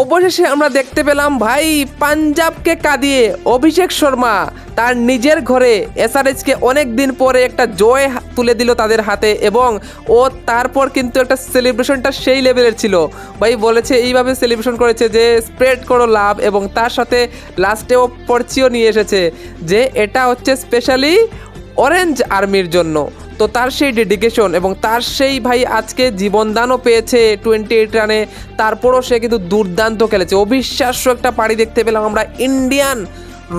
অবশেষে আমরা দেখতে পেলাম ভাই পাঞ্জাবকে কাঁদিয়ে অভিষেক শর্মা তার নিজের ঘরে এসআরএইচকে অনেক দিন পরে একটা জয় তুলে দিল তাদের হাতে এবং ও তারপর কিন্তু একটা সেলিব্রেশনটা সেই লেভেলের ছিল। ভাই বলেছে, এইভাবে সেলিব্রেশন করেছে যে স্প্রেড করো লাভ এবং তার সাথে লাস্টেও পরচিও নিয়ে এসেছে যে এটা হচ্ছে স্পেশালি অরেঞ্জ আর্মির জন্য। তো তার সেই ডেডিকেশন এবং তার সেই ভাই আজকে জীবনদানও পেয়েছে টোয়েন্টি এইট রানে। তারপরও সে কিন্তু দুর্দান্ত খেলেছে। অবিশ্বাস্য একটা পাড়ি দেখতে পেলাম আমরা ইন্ডিয়ান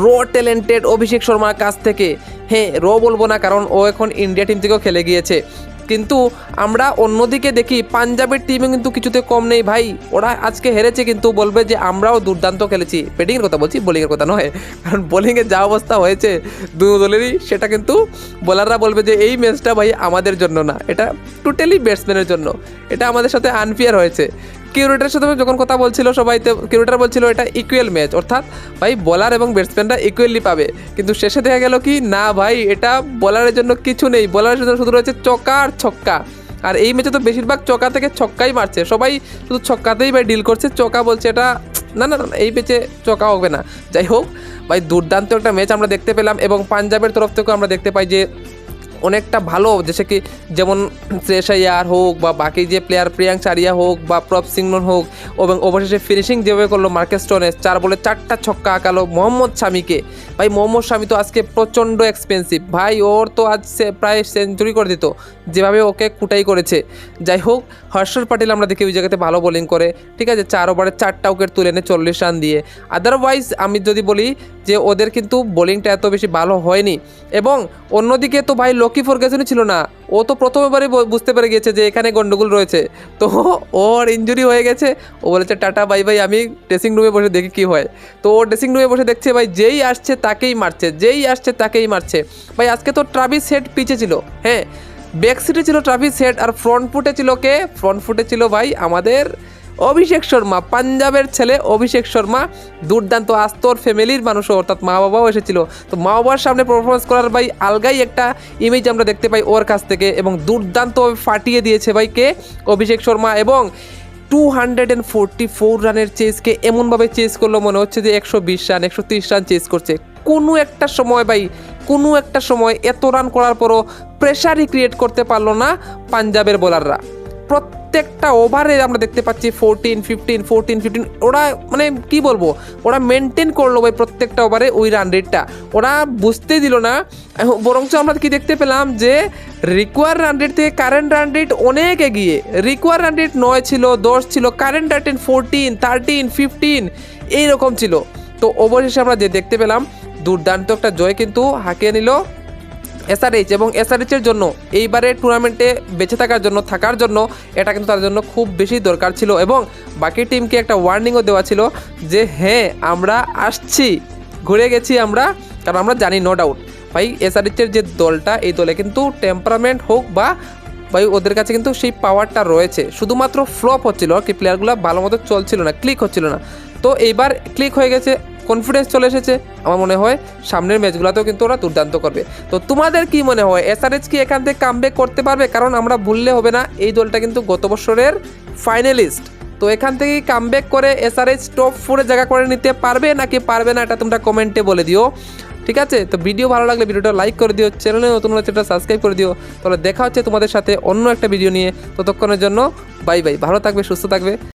র ট্যালেন্টেড অভিষেক শর্মার কাছ থেকে। হ্যাঁ র বলব না, কারণ ও এখন ইন্ডিয়া টিম থেকেও খেলে গিয়েছে। কিন্তু আমরা অন্যদিকে দেখি পাঞ্জাবের টিমে কিন্তু কিছুতে কম নেই ভাই। ওরা আজকে হেরেছে কিন্তু বলবে যে আমরাও দুর্দান্ত খেলেছি। ব্যাটিংয়ের কথা বলছি বোলিংয়ের কথা নয়। কারণ বোলিংয়ে যা অবস্থা হয়েছে দু দলেরই, সেটা কিন্তু বোলাররা বলবে যে এই ম্যাচটা ভাই আমাদের জন্য না। এটা টোটালি ব্যাটসম্যানের জন্য। এটা আমাদের সাথে আনফেয়ার হয়েছে। কিউরেটারের সাথে যখন কথা বলছিল সবাই তো কিউরেটার বলছিল এটা ইকুয়াল ম্যাচ অর্থাৎ ভাই বলার এবং ব্যাটসম্যানরা ইকুয়ালি পাবে। কিন্তু শেষে দেখা গেল কি না ভাই এটা বলারের জন্য কিছু নেই। বলারের জন্য শুধু রয়েছে চকা আর ছক্কা। আর এই ম্যাচে তো বেশিরভাগ চক্কা থেকে ছক্কাই মারছে। সবাই শুধু ছক্কাতেই ভাই ডিল করছে। চকা বলছে এটা না না, এই ম্যাচে চকা হবে না। যাই হোক ভাই দুর্দান্ত একটা ম্যাচ আমরা দেখতে পেলাম এবং পাঞ্জাবের তরফ থেকেও আমরা দেখতে পাই যে অনেকটা ভালো জেসে কি যেমন শ্রেয়স আয়ার হোক বা বাকি যে প্লেয়ার প্রিয়াঙ্ক চারিয়া হোক বা প্রপ সিংনন হোক এবং অবশেষে ফিনিশিং যেভাবে করল মার্কেস স্টোনে চার বলে চারটা ছক্কা আঁকালো মোহাম্মদ শামিকে। ভাই, মোহাম্মদ শামি তো আজকে প্রচণ্ড এক্সপেন্সিভ ভাই, ওর তো আজ সে প্রায় সেঞ্চুরি করে দিত, যেভাবে ওকে কুটাই করেছে। যাই হোক, হর্ষল পাটিল আমরা দেখি ওই জায়গাতে ভালো বোলিং করে। ঠিক আছে, চার ওভারে চারটা উইকেট তুলে এনে চল্লিশ রান দিয়ে। আদারওয়াইজ আমি যদি বলি যে ওদের কিন্তু বোলিংটা এত বেশি ভালো হয়নি। এবং অন্যদিকে তো ভাই লকি ফরগেসনই ছিল না। ও তো প্রথমবারই বুঝতে পেরে গিয়েছে যে এখানে গন্ডগোল রয়েছে। তো ওর ইঞ্জুরি হয়ে গেছে। ও বলেছে, টাটা, বাই বাই, আমি ড্রেসিং রুমে বসে দেখি কি হয়। তো ও ড্রেসিং রুমে বসে দেখছে, ভাই, যেই আসছে তাকেই মারছে, যেই আসছে তাকেই মারছে। ভাই, আজকে তো ট্রাভিস হেড পিছে ছিল হ্যাঁ? ব্যাক সিটে ছিল ট্রাভিস হেড আর ফ্রন্ট ফুটে ছিল কে? ফ্রন্ট ফুটে ছিল, ভাই, আমাদের অভিষেক শর্মা, পাঞ্জাবের ছেলে অভিষেক শর্মা, দুর্দান্ত আস্তর ফ্যামিলির মানুষও, অর্থাৎ মা বাবাও এসেছিল। তো মা বাবার সামনে পারফরমেন্স করার ভাই আলগাই একটা ইমেজ আমরা দেখতে পাই ওর কাছ থেকে এবং দুর্দান্তভাবে ফাটিয়ে দিয়েছে ভাই কে অভিষেক শর্মা এবং two hundred and forty four রানের চেসকে এমনভাবে চেস করল মনে হচ্ছে যে একশো বিশ রান, একশো তিরিশ রান চেস করছে। কোনো একটা সময় ভাই, কোনো একটা সময় এত রান করার পরও প্রেশারই ক্রিয়েট করতে পারল না পাঞ্জাবের বোলাররা প্রত্যেকটা ওভারে আমরা দেখতে পাচ্ছি ফোরটিন ফিফটিন ফোরটিন ফিফটিন ওরা মানে কি বলব? ওরা মেনটেন করল ভাই প্রত্যেকটা ওভারে ওই রান রেটটা ওরা বুঝতেই দিল না। বরঞ্চ আমরা কি দেখতে পেলাম যে রিকোয়ার রান রেট থেকে কারেন্ট রান রেট অনেক এগিয়ে। রিকোয়ার রান রেট নয় ছিল, দশ ছিল current run rate fourteen thirteen fifteen এইরকম ছিল। তো অবশেষে আমরা যে দেখতে পেলাম, দুর্দান্ত একটা জয় কিন্তু হাঁকিয়ে নিল। এসআরএইচ এবং এসআরএইচের জন্য এইবারে টুর্নামেন্টে বেঁচে থাকার জন্য থাকার জন্য এটা কিন্তু তার জন্য খুব বেশি দরকার ছিল এবং বাকি টিমকে একটা ওয়ার্নিংও দেওয়া ছিল যে হ্যাঁ আমরা আসছি, ঘুরে গেছি আমরা, কারণ আমরা জানি নো ডাউট ভাই এসআরএইচের যে দলটা, এই দলে কিন্তু টেম্পারামেন্ট হোক বা ভাই, ওদের কাছে কিন্তু সেই পাওয়ারটা রয়েছে। শুধুমাত্র ফ্লপ হচ্ছিল কি প্লেয়ারগুলো ভালো মতো চলছিল না ক্লিক হচ্ছিল না। তো এইবার ক্লিক হয়ে গেছে কনফিডেন্স চলে এসেছে। আমার মনে হয় সামনের ম্যাচগুলোতেও কিন্তু ওরা দুর্দান্ত করবে। তো তোমাদের কি মনে হয় এসআরএচ কি এখান থেকে কামব্যাক করতে পারবে? কারণ আমরা ভুললে হবে না, এই দলটা কিন্তু গত বছরের ফাইনালিস্ট তো এখান থেকেই কামব্যাক করে এসআরএচ টপ ফোরে জায়গা করে নিতে পারবে নাকি পারবে না, এটা তোমরা কমেন্টে বলে দিও। ঠিক আছে? তো ভিডিও ভালো লাগলে ভিডিওটা লাইক করে দিও চ্যানেলে নতুন হলে চ্যানেলটা সাবস্ক্রাইব করে দিও। তাহলে দেখা হচ্ছে তোমাদের সাথে অন্য একটা ভিডিও নিয়ে। ততক্ষণের জন্য বাই বাই ভালো থাকবে, সুস্থ থাকবে।